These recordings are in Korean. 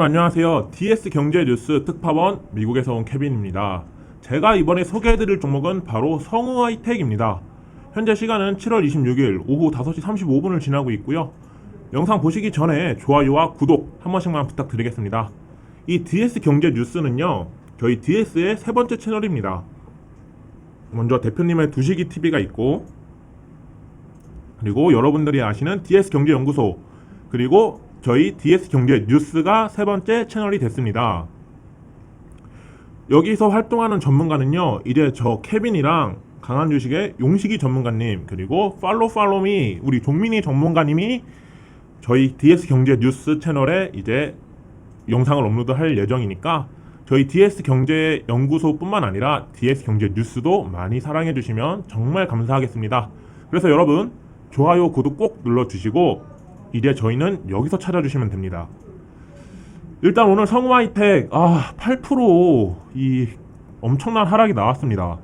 여러분 안녕하세요. DS 경제 뉴스 특파원 미국에서 온 케빈입니다. 제가 이번에 소개해드릴 종목은 바로 성우 하이텍입니다. 현재 시간은 7월 26일 오후 5시 35분을 지나고 있고요. 영상 보시기 전에 좋아요와 구독 한 번씩만 부탁드리겠습니다. 이 DS 경제 뉴스는요, 저희 DS의 세 번째 채널입니다. 먼저 대표님의 두시기 TV가 있고, 그리고 여러분들이 아시는 DS 경제 연구소, 그리고 저희 DS 경제 뉴스가 세 번째 채널이 됐습니다. 여기서 활동하는 전문가는요, 이제 저 케빈이랑 강한 주식의 용식이 전문가님, 그리고 팔로 팔로미 우리 종민이 전문가님이 저희 DS 경제 뉴스 채널에 이제 영상을 업로드 할 예정이니까 저희 DS 경제 연구소뿐만 아니라 DS 경제 뉴스도 많이 사랑해 주시면 정말 감사하겠습니다. 그래서 여러분 좋아요, 구독 꼭 눌러 주시고 이제 저희는 여기서 찾아주시면 됩니다. 일단 오늘 성우 하이텍 아 8%이 엄청난 하락이 나왔습니다.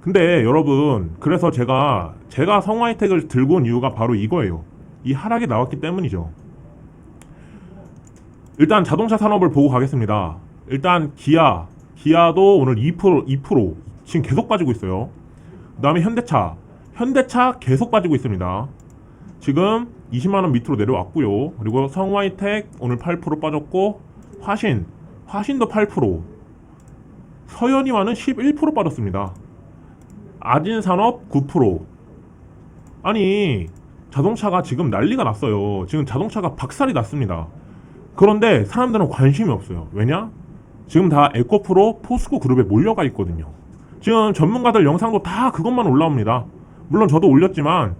근데 여러분 그래서 제가 제가 성우 하이텍을 들고 온 이유가 바로 이거예요. 이 하락이 나왔기 때문이죠. 일단 자동차 산업을 보고 가겠습니다. 일단 기아 기아도 오늘 2% 2% 지금 계속 빠지고 있어요. 그다음에 현대차 현대차 계속 빠지고 있습니다. 지금 20만 원 밑으로 내려왔고요. 그리고 성화이텍 오늘 8% 빠졌고 화신 화신도 8% 서현이와는 11% 빠졌습니다. 아진산업 9% 아니 자동차가 지금 난리가 났어요. 지금 자동차가 박살이 났습니다. 그런데 사람들은 관심이 없어요. 왜냐? 지금 다 에코프로 포스코 그룹에 몰려가 있거든요. 지금 전문가들 영상도 다 그것만 올라옵니다. 물론 저도 올렸지만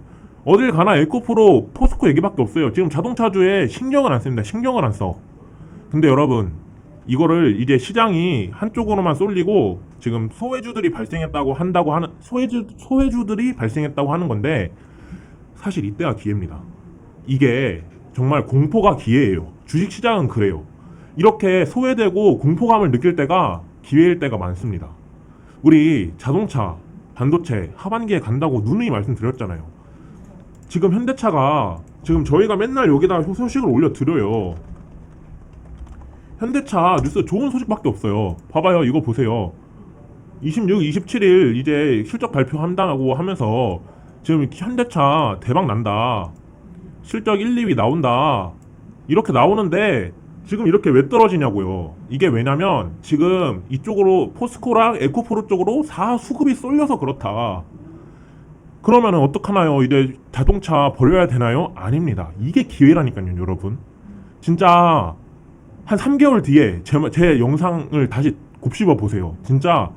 어딜 가나 에코프로 포스코 얘기밖에 없어요. 지금 자동차주에 신경을 안 씁니다. 신경을 안 써. 근데 여러분 이거를 이제 시장이 한쪽으로만 쏠리고 지금 소외주들이 발생했다고 한다고 하는 소외주 소외주들이 발생했다고 하는 건데 사실 이때가 기회입니다. 이게 정말 공포가 기회예요. 주식 시장은 그래요. 이렇게 소외되고 공포감을 느낄 때가 기회일 때가 많습니다. 우리 자동차, 반도체 하반기에 간다고 누누이 말씀드렸잖아요. 지금 현대차가 지금 저희가 맨날 여기다 소식을 올려드려요. 현대차 뉴스 좋은 소식밖에 없어요. 봐봐요. 이거 보세요. 26, 27일 이제 실적 발표한다고 하면서 지금 현대차 대박 난다. 실적 1, 2위 나온다. 이렇게 나오는데 지금 이렇게 왜 떨어지냐고요. 이게 왜냐면 지금 이쪽으로 포스코랑 에코프로 쪽으로 사 수급이 쏠려서 그렇다. 그러면은 어떡하나요? 이제 자동차 버려야 되나요? 아닙니다. 이게 기회라니까요, 여러분. 진짜 한 3개월 뒤에 제, 제 영상을 다시 곱씹어 보세요. 진짜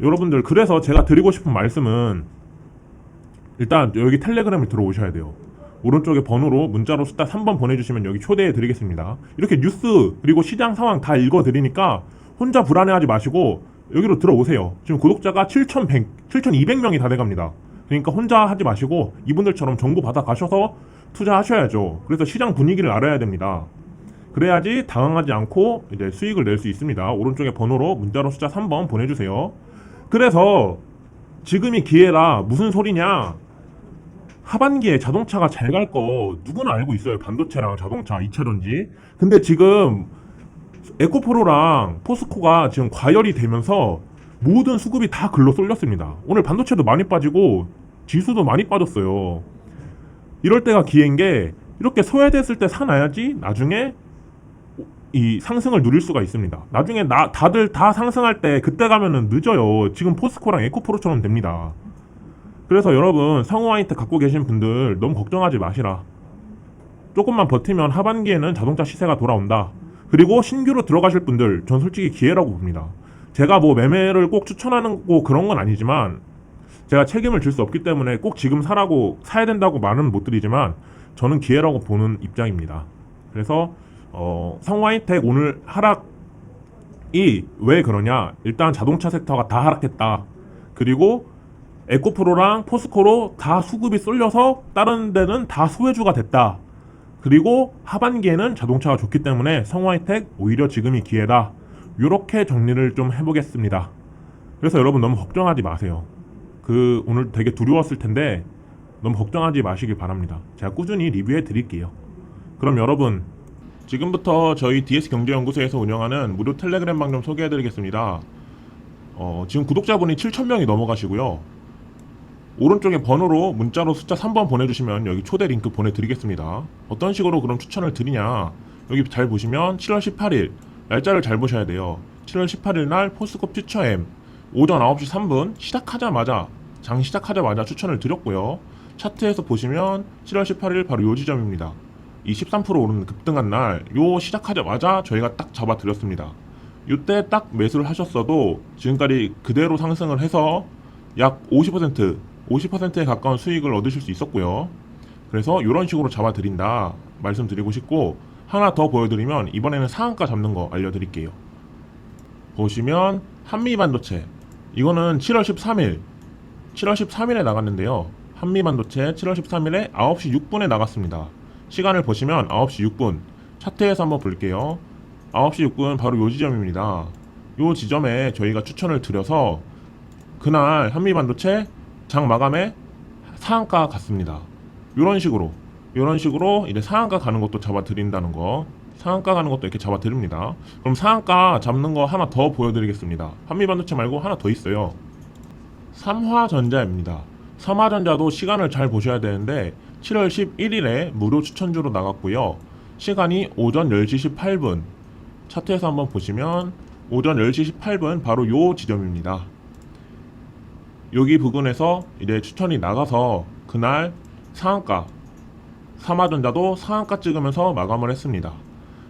여러분들 그래서 제가 드리고 싶은 말씀은 일단 여기 텔레그램을 들어오셔야 돼요. 오른쪽에 번호로 문자로 숫자 3번 보내주시면 여기 초대해 드리겠습니다. 이렇게 뉴스 그리고 시장 상황 다 읽어 드리니까 혼자 불안해하지 마시고 여기로 들어오세요. 지금 구독자가 7,100, 7,200명이 다 돼갑니다. 그러니까 혼자 하지 마시고 이분들처럼 정보 받아 가셔서 투자하셔야죠. 그래서 시장 분위기를 알아야 됩니다. 그래야지 당황하지 않고 이제 수익을 낼 수 있습니다. 오른쪽에 번호로 문자로 숫자 3번 보내주세요. 그래서 지금이 기회라 무슨 소리냐? 하반기에 자동차가 잘 갈 거 누구나 알고 있어요. 반도체랑 자동차 2차전지. 근데 지금 에코프로랑 포스코가 지금 과열이 되면서 모든 수급이 다 글로 쏠렸습니다. 오늘 반도체도 많이 빠지고 지수도 많이 빠졌어요. 이럴 때가 기회인 게 이렇게 소외됐을 때 사놔야지 나중에 이 상승을 누릴 수가 있습니다. 나중에 나 다들 다 상승할 때 그때 가면은 늦어요. 지금 포스코랑 에코프로처럼 됩니다. 그래서 여러분 성우하이트 갖고 계신 분들 너무 걱정하지 마시라. 조금만 버티면 하반기에는 자동차 시세가 돌아온다. 그리고 신규로 들어가실 분들 전 솔직히 기회라고 봅니다. 제가 뭐 매매를 꼭 추천하는 거 그런 건 아니지만 제가 책임을 질 수 없기 때문에 꼭 지금 사라고 사야 된다고 말은 못 드리지만 저는 기회라고 보는 입장입니다. 그래서 어, 성화이텍 오늘 하락이 왜 그러냐? 일단 자동차 섹터가 다 하락했다. 그리고 에코프로랑 포스코로 다 수급이 쏠려서 다른 데는 다 소외주가 됐다. 그리고 하반기에는 자동차가 좋기 때문에 성화이텍 오히려 지금이 기회다. 이렇게 정리를 좀 해보겠습니다. 그래서 여러분 너무 걱정하지 마세요. 그 오늘 되게 두려웠을 텐데 너무 걱정하지 마시길 바랍니다. 제가 꾸준히 리뷰해 드릴게요. 그럼 여러분 지금부터 저희 DS 경제연구소에서 운영하는 무료 텔레그램 방 좀 소개해 드리겠습니다. 어, 지금 구독자분이 7,000명이 넘어가시고요. 오른쪽에 번호로 문자로 숫자 3번 보내주시면 여기 초대 링크 보내드리겠습니다. 어떤 식으로 그럼 추천을 드리냐? 여기 잘 보시면 7월 18일 날짜를 잘 보셔야 돼요. 7월 18일 날 포스코 퓨처엠 오전 9시 3분 시작하자마자 장 시작하자마자 추천을 드렸고요. 차트에서 보시면 7월 18일 바로 요 지점입니다. 이 13% 오르는 급등한 날 요 시작하자마자 저희가 딱 잡아 드렸습니다. 이때 딱 매수를 하셨어도 지금까지 그대로 상승을 해서 약 50% 50%에 가까운 수익을 얻으실 수 있었고요. 그래서 이런 식으로 잡아 드린다 말씀드리고 싶고 하나 더 보여드리면 이번에는 상한가 잡는 거 알려드릴게요. 보시면 한미반도체 이거는 7월 13일 7월 13일에 나갔는데요. 한미반도체 7월 13일에 9시 6분에 나갔습니다. 시간을 보시면 9시 6분 차트에서 한번 볼게요. 9시 6분 바로 요 지점입니다. 요 지점에 저희가 추천을 드려서 그날 한미반도체 장 마감에 상한가 갔습니다. 이런 식으로 이런 식으로 이제 상한가 가는 것도 잡아 드린다는 거 상한가 가는 것도 이렇게 잡아 드립니다. 그럼 상한가 잡는 거 하나 더 보여드리겠습니다. 한미반도체 말고 하나 더 있어요. 삼화전자입니다. 삼화전자도 시간을 잘 보셔야 되는데 7월 11일에 무료 추천주로 나갔고요. 시간이 오전 10시 18분. 차트에서 한번 보시면 오전 10시 18분 바로 요 지점입니다. 여기 부근에서 이제 추천이 나가서 그날 상한가 삼화전자도 상한가 찍으면서 마감을 했습니다.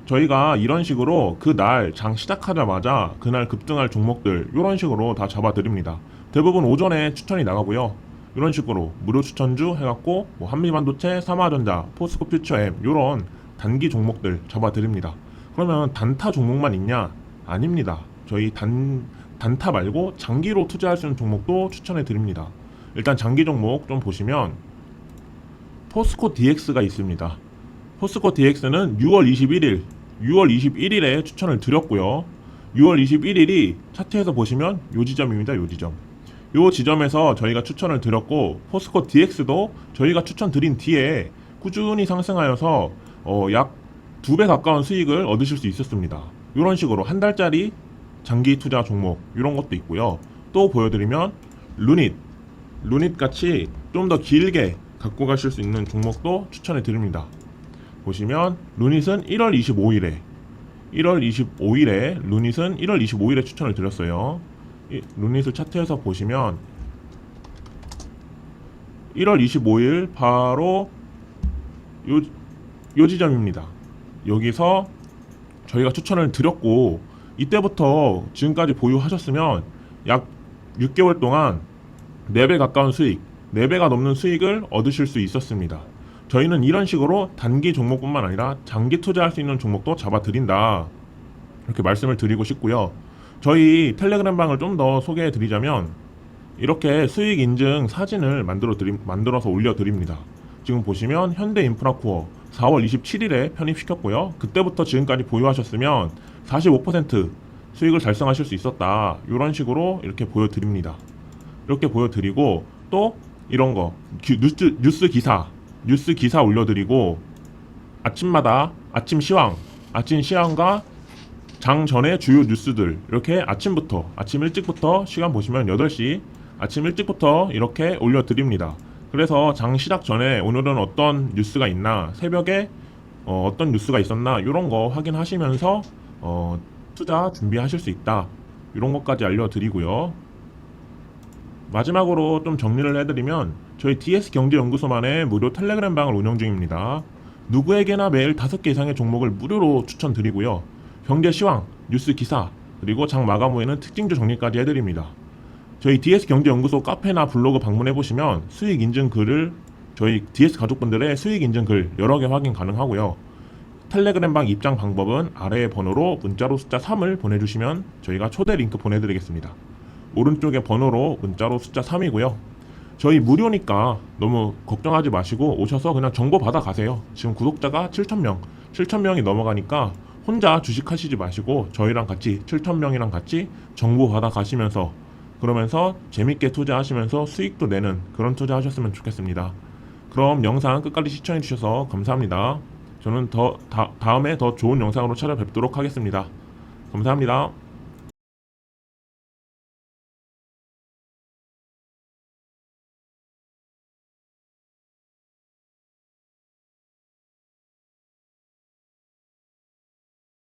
저희가 이런 식으로 그날 장 시작하자마자 그날 급등할 종목들 이런 식으로 다 잡아드립니다. 대부분 오전에 추천이 나가고요. 이런 식으로 무료 추천주 해갖고 뭐 한미반도체, 삼화전자, 포스코 퓨처엠 이런 단기 종목들 잡아드립니다. 그러면 단타 종목만 있냐? 아닙니다. 저희 단 단타 말고 장기로 투자할 수 있는 종목도 추천해 드립니다. 일단 장기 종목 좀 보시면 포스코 DX가 있습니다. 포스코 DX는 6월 21일, 6월 21일에 추천을 드렸고요. 6월 21일이 차트에서 보시면 요 지점입니다. 요 지점. 요 지점에서 저희가 추천을 드렸고 포스코 DX도 저희가 추천 드린 뒤에 꾸준히 상승하여서 어, 약두배 가까운 수익을 얻으실 수 있었습니다. 이런 식으로 한 달짜리 장기 투자 종목 이런 것도 있고요. 또 보여드리면 루닛, 루닛 같이 좀 더 길게 갖고 가실 수 있는 종목도 추천해 드립니다. 보시면 루닛은 1월 25일에 1월 25일에 루닛은 1월 25일에 추천을 드렸어요. 이 루닛을 차트에서 보시면 1월 25일 바로 요, 요 지점입니다. 여기서 저희가 추천을 드렸고 이때부터 지금까지 보유하셨으면 약 6개월 동안 4배 가까운 수익, 4배가 넘는 수익을 얻으실 수 있었습니다. 저희는 이런 식으로 단기 종목뿐만 아니라 장기 투자할 수 있는 종목도 잡아드린다. 이렇게 말씀을 드리고 싶고요. 저희 텔레그램 방을 좀 더 소개해 드리자면 이렇게 수익 인증 사진을 만들어 드림, 만들어서 올려 드립니다. 지금 보시면 현대 인프라코어 4월 27일에 편입시켰고요. 그때부터 지금까지 보유하셨으면 45% 수익을 달성하실 수 있었다. 이런 식으로 이렇게 보여드립니다. 이렇게 보여드리고 또 이런 거. 기- 뉴스, 뉴스 기사. 뉴스 기사 올려드리고 아침마다 아침 시황. 아침 시황과 장 전에 주요 뉴스들. 이렇게 아침부터 아침 일찍부터 시간 보시면 8시 아침 일찍부터 이렇게 올려드립니다. 그래서 장 시작 전에 오늘은 어떤 뉴스가 있나 새벽에 어, 떤 뉴스가 있었나 이런 거 확인하시면서 어, 투자 준비하실 수 있다. 이런 것까지 알려드리고요. 마지막으로 좀 정리를 해드리면 저희 DS 경제연구소만의 무료 텔레그램 방을 운영 중입니다. 누구에게나 매일 5개 이상의 종목을 무료로 추천드리고요. 경제 시황, 뉴스 기사, 그리고 장 마감 후에는 특징주 정리까지 해드립니다. 저희 DS 경제연구소 카페나 블로그 방문해 보시면 수익 인증 글을 저희 DS 가족분들의 수익 인증 글 여러 개 확인 가능하고요. 텔레그램 방 입장 방법은 아래의 번호로 문자로 숫자 3을 보내주시면 저희가 초대 링크 보내드리겠습니다. 오른쪽에 번호로 문자로 숫자 3이고요. 저희 무료니까 너무 걱정하지 마시고 오셔서 그냥 정보 받아 가세요. 지금 구독자가 7,000명, 7,000명이 넘어가니까 혼자 주식하시지 마시고 저희랑 같이 7,000명이랑 같이 정보 받아 가시면서 그러면서 재밌게 투자하시면서 수익도 내는 그런 투자 하셨으면 좋겠습니다. 그럼 영상 끝까지 시청해 주셔서 감사합니다. 저는 더 다, 다음에 더 좋은 영상으로 찾아뵙도록 하겠습니다. 감사합니다.